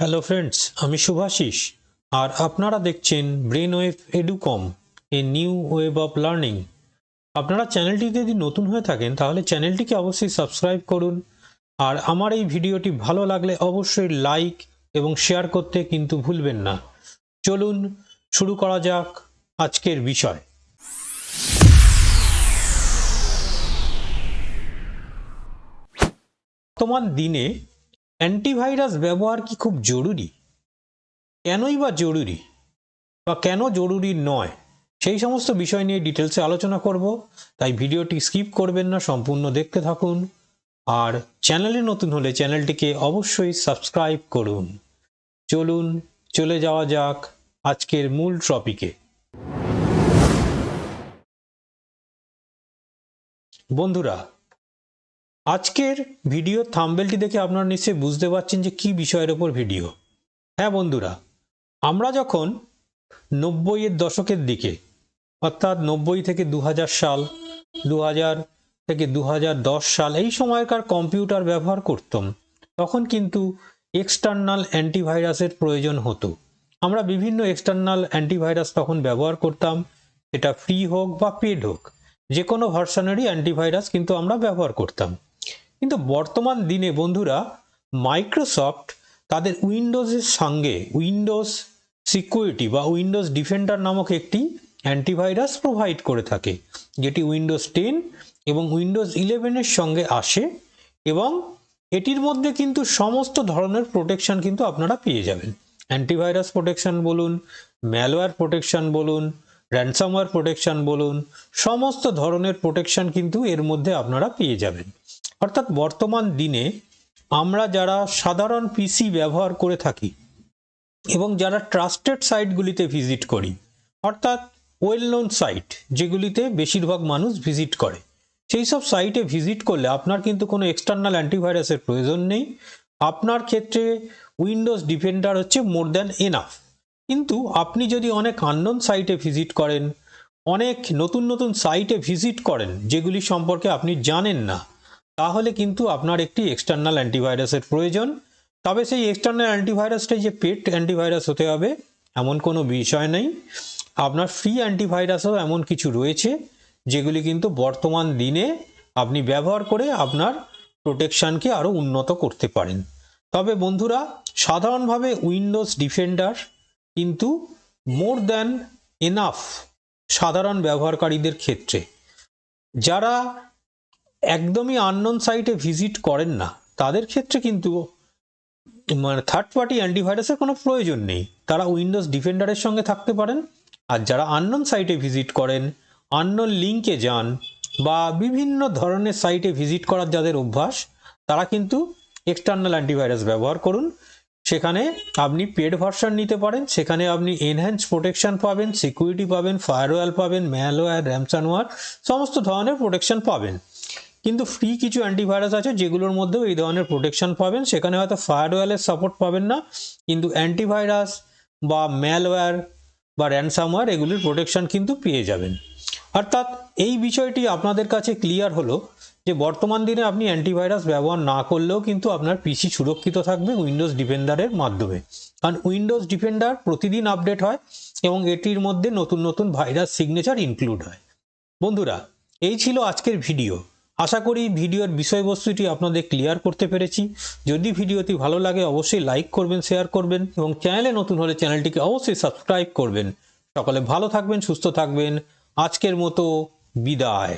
Hello friends আমি শুভাশিস। আর আপনারা দেখছেন brain wave Educom a new web of learning আপনারা চ্যানেলটিতে যদি নতুন হয়ে থাকেন, তাহলে চ্যানেলটিকে অবশ্যই সাবস্ক্রাইব করুন। আর আমার এই ভিডিওটি ভালো লাগলে অবশ্যই লাইক এবং শেয়ার করতে কিন্তু ভুলবেন না। চলুন শুরু করা যাক আজকের বিষয়। বর্তমান দিনে অ্যান্টিভাইরাস ব্যবহার কি খুব জরুরি? কেনই বা জরুরি? বা কেন জরুরি নয়? সেই সমস্ত বিষয় নিয়ে ডিটেলসে আলোচনা করব, তাই ভিডিওটি স্কিপ করবেন না, সম্পূর্ণ দেখতে থাকুন। আর চ্যানেলে নতুন হলে চ্যানেলটিকে অবশ্যই সাবস্ক্রাইব করুন। চলুন, চলে যাওয়া যাক আজকের মূল টপিকে বন্ধুরা আজকের ভিডিও থাম্বেলটি দেখে আপনারা নিশ্চয়ই বুঝতে পারছেন যে কি বিষয়ের ওপর ভিডিও। হ্যাঁ বন্ধুরা, আমরা যখন নব্বইয়ের দশকের দিকে, অর্থাৎ নব্বই থেকে দু হাজার সাল দু হাজার থেকে দু হাজার দশ সাল এই সময়কার কম্পিউটার ব্যবহার করতাম, তখন কিন্তু এক্সটার্নাল অ্যান্টিভাইরাসের প্রয়োজন হতো। আমরা বিভিন্ন এক্সটার্নাল অ্যান্টিভাইরাস তখন ব্যবহার করতাম এটা ফ্রি হোক বা পেড হোক যে কোনো ভার্সনেরই অ্যান্টিভাইরাস কিন্তু আমরা ব্যবহার করতাম। কিন্তু বর্তমান দিনে বন্ধুরা মাইক্রোসফট তাদের উইন্ডোজের সঙ্গে উইন্ডোজ সিকিউরিটি বা উইন্ডোজ ডিফেন্ডার নামক একটি অ্যান্টিভাইরাস প্রোভাইড করে থাকে, যেটি উইন্ডোজ টেন এবং উইন্ডোজ ইলেভেনের সঙ্গে আসে এবং এটির মধ্যে কিন্তু সমস্ত ধরনের প্রোটেকশন কিন্তু আপনারা পেয়ে যাবেন। অ্যান্টিভাইরাস প্রোটেকশন বলুন ম্যালওয়্যার প্রোটেকশন বলুন র্যানসামওয়্যার প্রোটেকশন বলুন, সমস্ত ধরনের প্রোটেকশন কিন্তু এর মধ্যে আপনারা পেয়ে যাবেন। অর্থাৎ বর্তমান দিনে আমরা যারা সাধারণ পিসি ব্যবহার করে থাকি এবং যারা ট্রাস্টেড সাইটগুলিতে ভিজিট করি, অর্থাৎ ওয়েল নোন সাইট যেগুলিতে বেশিরভাগ মানুষ ভিজিট করে, সেই সব সাইটে ভিজিট করলে আপনার কিন্তু কোনো এক্সটার্নাল অ্যান্টিভাইরাসের প্রয়োজন নেই। আপনার ক্ষেত্রে উইন্ডোজ ডিফেন্ডার হচ্ছে মোর দ্যান এনাফ কিন্তু আপনি যদি অনেক আননোন সাইটে ভিজিট করেন, অনেক নতুন নতুন সাইটে ভিজিট করেন, যেগুলি সম্পর্কে আপনি জানেন না তাহলে কিন্তু আপনার একটি এক্সটার্নাল অ্যান্টিভাইরাসের প্রয়োজন। তবে সেই এক্সটার্নাল অ্যান্টিভাইরাসটাই যে পেট অ্যান্টিভাইরাস হতে হবে, এমন কোনো বিষয় নেই। আপনার ফ্রি অ্যান্টিভাইরাসও এমন কিছু রয়েছে, যেগুলি কিন্তু বর্তমান দিনে আপনি ব্যবহার করে আপনার প্রোটেকশানকে আরও উন্নত করতে পারেন। তবে বন্ধুরা, সাধারণভাবে উইন্ডোজ ডিফেন্ডার কিন্তু মোর দ্যান এনাফ সাধারণ ব্যবহারকারীদের ক্ষেত্রে। যারা একদমই আননোন সাইটে ভিজিট করেন না। তাদের ক্ষেত্রে কিন্তু মানে থার্ড পার্টি অ্যান্টিভাইরাসের কোনো প্রয়োজন নেই। তারা উইন্ডোজ ডিফেন্ডারের সঙ্গে থাকতে পারেন। আর যারা আননোন সাইটে ভিজিট করেন আননোন লিঙ্কে যান, বা বিভিন্ন ধরনের সাইটে ভিজিট করার যাদের অভ্যাস, তারা কিন্তু এক্সটার্নাল অ্যান্টিভাইরাস ব্যবহার করুন। সেখানে আপনি পেড ভার্সন নিতে পারেন। সেখানে আপনি এনহ্যান্স প্রোটেকশন পাবেন সিকিউরিটি পাবেন ফায়ারওয়াল পাবেন ম্যালওয়্যার র্যামসানওয়ার সমস্ত ধরনের প্রোটেকশন পাবেন। কিন্তু ফ্রি কিছু অ্যান্টিভাইরাস আছে যেগুলোর মধ্যেও এই ধরনের প্রোটেকশন পাবেন। সেখানে হয়তো ফায়ারওয়ালের সাপোর্ট পাবেন না। কিন্তু অ্যান্টিভাইরাস বা ম্যালওয়্যার বা র্যানসামওয়্যার এগুলির প্রোটেকশন কিন্তু পেয়ে যাবেন। অর্থাৎ এই বিষয়টি আপনাদের কাছে ক্লিয়ার হলো যে বর্তমান দিনে আপনি অ্যান্টিভাইরাস ব্যবহার না করলেও কিন্তু আপনার পিসি সুরক্ষিত থাকবে উইন্ডোজ ডিফেন্ডারের মাধ্যমে। কারণ উইন্ডোজ ডিফেন্ডার প্রতিদিন আপডেট হয় এবং এটির মধ্যে নতুন নতুন ভাইরাস সিগনেচার ইনক্লুড হয়। বন্ধুরা, এই ছিল আজকের ভিডিও আশা করি ভিডিওর বিষয়বস্তুটি আপনাদের ক্লিয়ার করতে পেরেছি। যদি ভিডিওটি ভালো লাগে, অবশ্যই লাইক করবেন শেয়ার করবেন এবং চ্যানেলে নতুন হলে চ্যানেলটিকে অবশ্যই সাবস্ক্রাইব করবেন। সকলে ভালো থাকবেন, সুস্থ থাকবেন। আজকের মতো বিদায়।